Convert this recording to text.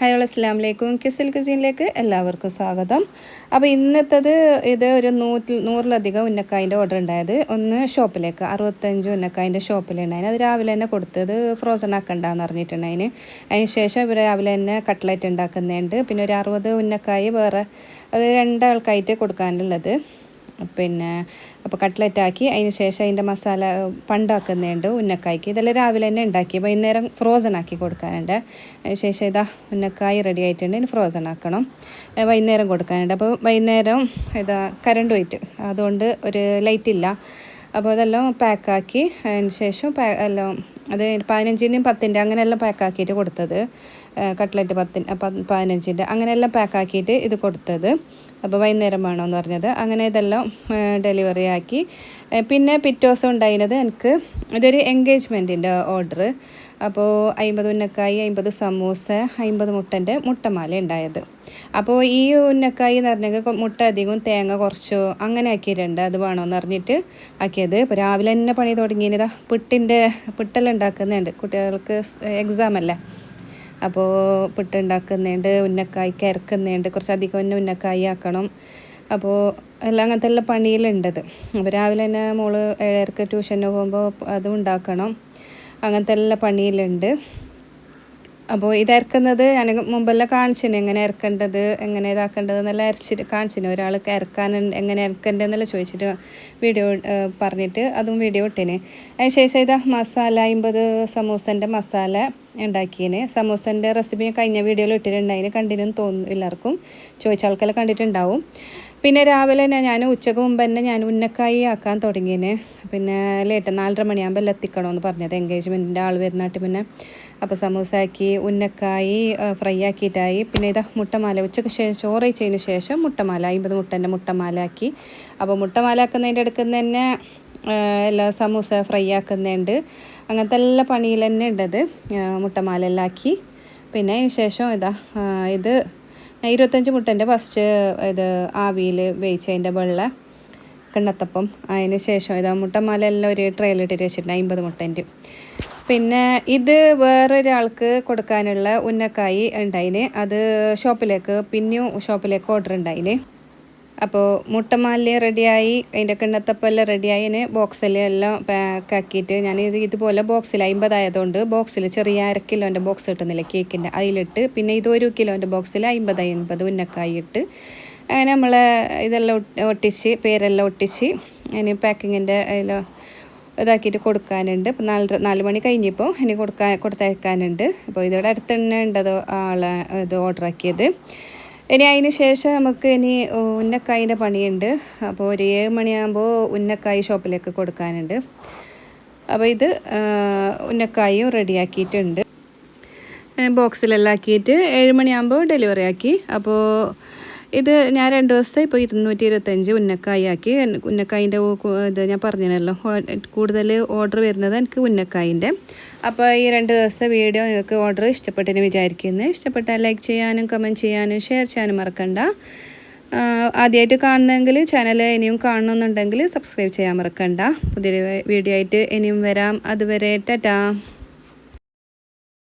Hello അസ്ലാമലൈക്കും കിസിൽ കുസീനിലേക്ക് എല്ലാവർക്കും സ്വാഗതം. അപ്പോൾ ഇന്നത്തത് ഇത് ഒരു നൂറ്റി നൂറിലധികം ഉന്നക്കായിന്റെ ഓർഡർ ഉണ്ടായത്. ഒന്ന് ഷോപ്പിലേക്ക് അറുപത്തഞ്ച് ഉന്നക്കായിന്റെ ഷോപ്പിലുണ്ടായിന് അത് രാവിലെ തന്നെ കൊടുത്തത് ഫ്രോസൺ ആക്കണ്ടെന്ന് പറഞ്ഞിട്ടുണ്ടായിന് അതിന് ശേഷം ഇവർ രാവിലെ തന്നെ കട്ട്ലറ്റ് ഉണ്ടാക്കുന്നുണ്ട്. പിന്നെ ഒരു അറുപത് ഉന്നക്കായി വേറെ അത് രണ്ടാൾക്കായിട്ട് കൊടുക്കാനുള്ളത്. പിന്നെ അപ്പോൾ കട്ട്ലറ്റ് ആക്കി അതിന് ശേഷം അതിന്റെ മസാല പണ്ടാക്കുന്നുണ്ട് ഉന്നക്കായ്ക്ക്. ഇതെല്ലാം രാവിലെ തന്നെ ഉണ്ടാക്കി വൈകുന്നേരം ഫ്രോസൺ ആക്കി കൊടുക്കാനുണ്ട്. ശേഷം ഇതാ ഉന്നക്കായ് റെഡി ആയിട്ടുണ്ട്. ഇനി ഫ്രോസൺ ആക്കണം. വൈകുന്നേരം കൊടുക്കാനുണ്ട്. അപ്പോൾ വൈകുന്നേരം ഇതാ കരണ്ട് പോയിട്ട് അതുകൊണ്ട് ഒരു ലൈറ്റ് ഇല്ല. അപ്പോൾ അതെല്ലാം പാക്കാക്കി അതിന് ശേഷം എല്ലാം അത് പതിനഞ്ചിന്റെയും പത്തിന്റെ അങ്ങനെയെല്ലാം പാക്കാക്കിയിട്ട് കൊടുത്തത്. കട്ട്ലറ്റ് പത്തിന് പതിനഞ്ചിന്റെ അങ്ങനെയെല്ലാം പാക്കാക്കിയിട്ട് ഇത് കൊടുത്തത്. അപ്പോൾ വൈകുന്നേരം വേണമെന്ന് പറഞ്ഞത്. അങ്ങനെ ഇതെല്ലാം ഡെലിവറി ആക്കി. പിന്നെ പിറ്റേ ദിവസം ഉണ്ടായിരുന്നത് എനിക്ക് ഇതൊരു എൻഗേജ്മെന്റിന്റെ ഓർഡർ അപ്പോൾ അമ്പത് ഉന്നക്കായി അമ്പത് സമൂസ അമ്പത് മുട്ടന്റെ മുട്ടമാല ഉണ്ടായത്. അപ്പോൾ ഈ ഉന്നക്കായി എന്ന് പറഞ്ഞെങ്കിൽ മുട്ട അധികം തേങ്ങ കുറച്ചോ അങ്ങനെ ആക്കിയിട്ടുണ്ട്. അത് വേണമെന്ന് പറഞ്ഞിട്ട് ആക്കിയത്. ഇപ്പോൾ രാവിലെ തന്നെ പണി തുടങ്ങിയതാ. പുട്ടിന്റെ പുട്ടെല്ലാം ഉണ്ടാക്കുന്നുണ്ട്. കുട്ടികൾക്ക് എക്സാം അല്ലേ? അപ്പോൾ പുട്ടുണ്ടാക്കുന്നുണ്ട് ഉന്നക്കായ് കിരക്കുന്നുണ്ട്. കുറച്ചധികം തന്നെ ഉന്നക്കായി ആക്കണം. അപ്പോൾ എല്ലാം അങ്ങനത്തെ എല്ലാം പണിയിലുണ്ടത് അപ്പോൾ രാവിലെ തന്നെ മോൾ ഏഴരക്ക് ട്യൂഷന് പോകുമ്പോൾ അതും ഉണ്ടാക്കണം. അങ്ങനത്തെ എല്ലാ പണിയിലുണ്ട് അപ്പോൾ ഇത് ഇറക്കുന്നത് ഞാൻ മുമ്പെല്ലാം കാണിച്ചിന് എങ്ങനെ ഇറക്കേണ്ടത് എങ്ങനെ ഇതാക്കേണ്ടത് എന്നെല്ലാം അരച്ചിട്ട് കാണിച്ചിന്. ഒരാൾ ഇറക്കാൻ എങ്ങനെ ഇറക്കേണ്ടതെന്നെല്ലാം ചോദിച്ചിട്ട് വീഡിയോ പറഞ്ഞിട്ട് അതും വീഡിയോ ഇട്ടിന്. അതിന് ശേഷം ഇതാ മസാല അമ്പത് സമൂസന്റെ മസാല ഉണ്ടാക്കിയതിന് സമൂസന്റെ റെസിപ്പി കഴിഞ്ഞ വീഡിയോയിൽ ഇട്ടിട്ടുണ്ടായിന്. കണ്ടിനും തോന്നുന്നു എല്ലാവർക്കും. ചോദിച്ച ആൾക്കെല്ലാം കണ്ടിട്ടുണ്ടാവും. പിന്നെ രാവിലെ തന്നെ ഞാൻ ഉച്ചയ്ക്ക് മുമ്പ് തന്നെ ഞാൻ ഉന്നക്കായി ആക്കാൻ തുടങ്ങിയത് പിന്നെ ലേറ്റ് നാലര മണിയാകുമ്പോൾ എത്തിക്കണമെന്ന് പറഞ്ഞത്. എൻഗേജ്മെന്റിന്റെ ആൾ വരുന്നാട്ട് പിന്നെ അപ്പോൾ സമൂസ ആക്കി ഉന്നക്കായി ഫ്രൈ ആക്കിയിട്ടായി. പിന്നെ ഇതാ മുട്ടമാല. ഉച്ചയ്ക്ക് ശേഷം ചോറ് വെച്ചതിന് ശേഷം മുട്ടമാല അമ്പത് മുട്ടന്റെ മുട്ടമാല ആക്കി അപ്പോൾ മുട്ടമാല ആക്കുന്നതിന്റെ അടുക്കുന്ന തന്നെ എല്ലാ സമൂസ ഫ്രൈ ആക്കുന്നുണ്ട്. അങ്ങനത്തെ എല്ലാ പണിയിൽ തന്നെ ഉണ്ടത് മുട്ടമാല എല്ലാം ആക്കി പിന്നെ അതിന് ശേഷം ഇതാ ഇത് ഇരുപത്തഞ്ച് മുട്ടന്റെ ഫസ്റ്റ് ഇത് ആവിയിൽ വേവിച്ചതിന്റെ വെള്ള കിണ്ണത്തപ്പം. അതിന് ശേഷം ഇതാ മുട്ടമാല എല്ലാം ഒരു ട്രെയിലിട്ടിട്ട് വെച്ചിട്ടുണ്ട് അമ്പത് മുട്ടന്റെ. പിന്നെ ഇത് വേറൊരാൾക്ക് കൊടുക്കാനുള്ള ഉന്നക്കായി ഉണ്ടായിന്. അത് ഷോപ്പിലേക്ക് പിന്നെയും ഷോപ്പിലേക്ക് ഓർഡർ ഉണ്ടായിന്. അപ്പോൾ മുട്ടമാലി റെഡിയായി അതിന്റെ കിണ്ണത്തപ്പെല്ലാം റെഡിയായി അതിന് ബോക്സിൽ എല്ലാം പാക്ക് ആക്കിയിട്ട് ഞാൻ ഇത് ഇതുപോലെ ബോക്സിൽ അമ്പതായതുകൊണ്ട് ബോക്സിൽ ചെറിയ അര കിലോന്റെ ബോക്സ് കിട്ടുന്നില്ല കേക്കിന്റെ അതിലിട്ട് പിന്നെ ഇത് ഒരു കിലോന്റെ ബോക്സിൽ അമ്പത് അമ്പത് ഉന്നക്കായി ഇട്ട് അങ്ങനെ നമ്മൾ ഇതെല്ലാം ഒട്ടിച്ച് പേരെല്ലാം ഒട്ടിച്ച് അതിന് പാക്കിങ്ങിന്റെ അതിലോ ഇതാക്കിയിട്ട് കൊടുക്കാനുണ്ട്. ഇപ്പോൾ നാല് നാല് മണി കഴിഞ്ഞപ്പോൾ ഇനി കൊടുക്കാൻ കൊടുത്തയക്കാനുണ്ട്. അപ്പോൾ ഇതിവിടെ അടുത്ത് ഉണ്ടതോ ഉണ്ടത് ആളെ ഇത് ഓർഡർ ആക്കിയത്. ഇനി അതിന് ശേഷം നമുക്ക് ഇനി ഉന്നക്കായിന്റെ പണിയുണ്ട്. അപ്പോൾ ഒരു ഏഴ് മണിയാകുമ്പോൾ ഉന്നക്കായി ഷോപ്പിലേക്ക് കൊടുക്കാനുണ്ട്. അപ്പോൾ ഇത് ഉന്നക്കായും റെഡിയാക്കിയിട്ടുണ്ട്. ബോക്സിലെല്ലാം ആക്കിയിട്ട് ഏഴ് മണിയാകുമ്പോൾ ഡെലിവറി ആക്കി. അപ്പോൾ ഇത് ഞാൻ രണ്ട് ദിവസം ഇപ്പോൾ ഇരുന്നൂറ്റി ഇരുപത്തഞ്ച് ഉന്നക്കായി ആക്കി. ഉന്നക്കായിന്റെ ഇത് ഞാൻ പറഞ്ഞല്ലോ കൂടുതൽ ഓർഡർ വരുന്നത് എനിക്ക് ഉന്നക്കായിന്റെ. അപ്പോൾ ഈ രണ്ട് ദിവസം വീഡിയോ നിങ്ങൾക്ക് ഓർഡർ ഇഷ്ടപ്പെട്ടെന്ന് വിചാരിക്കുന്നു. ഇഷ്ടപ്പെട്ടാൽ ലൈക്ക് ചെയ്യാനും കമന്റ് ചെയ്യാനും ഷെയർ ചെയ്യാനും മറക്കണ്ട. ആദ്യമായിട്ട് കാണുന്നെങ്കിൽ ചാനൽ ഇനിയും കാണണമെന്നുണ്ടെങ്കിൽ സബ്സ്ക്രൈബ് ചെയ്യാൻ മറക്കണ്ട. പുതിയൊരു വീഡിയോ ആയിട്ട് ഇനിയും വരാം. അതുവരെ ടാറ്റാ.